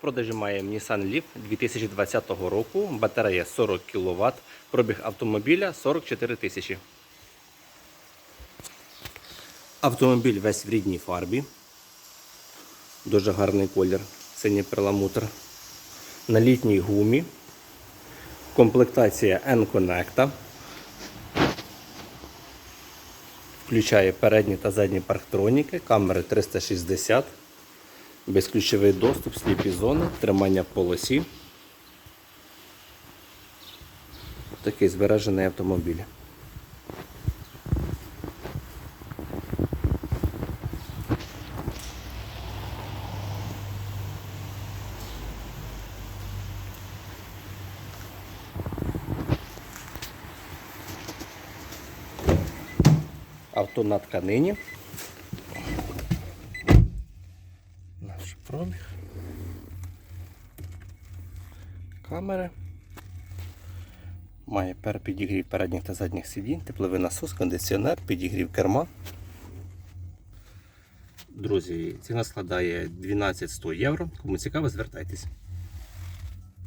Продажі маємо Nissan Leaf 2020 року, батарея 40 кВт, пробіг автомобіля 44 тисячі. Автомобіль весь в рідній фарбі. Дуже гарний колір, синій перламутр. На літній гумі. Комплектація N-Connect. Включає передні та задні парктроніки, камери 360, безключовий доступ, сліпі зони, тримання полосі. Такий збережений автомобіль. Авто на тканині. Наш пробіг. Камери. Має пер підігрів передніх та задніх сидінь, тепловий насос, кондиціонер, підігрів керма. Друзі, ціна складає 12 100 євро. Кому цікаво, звертайтесь.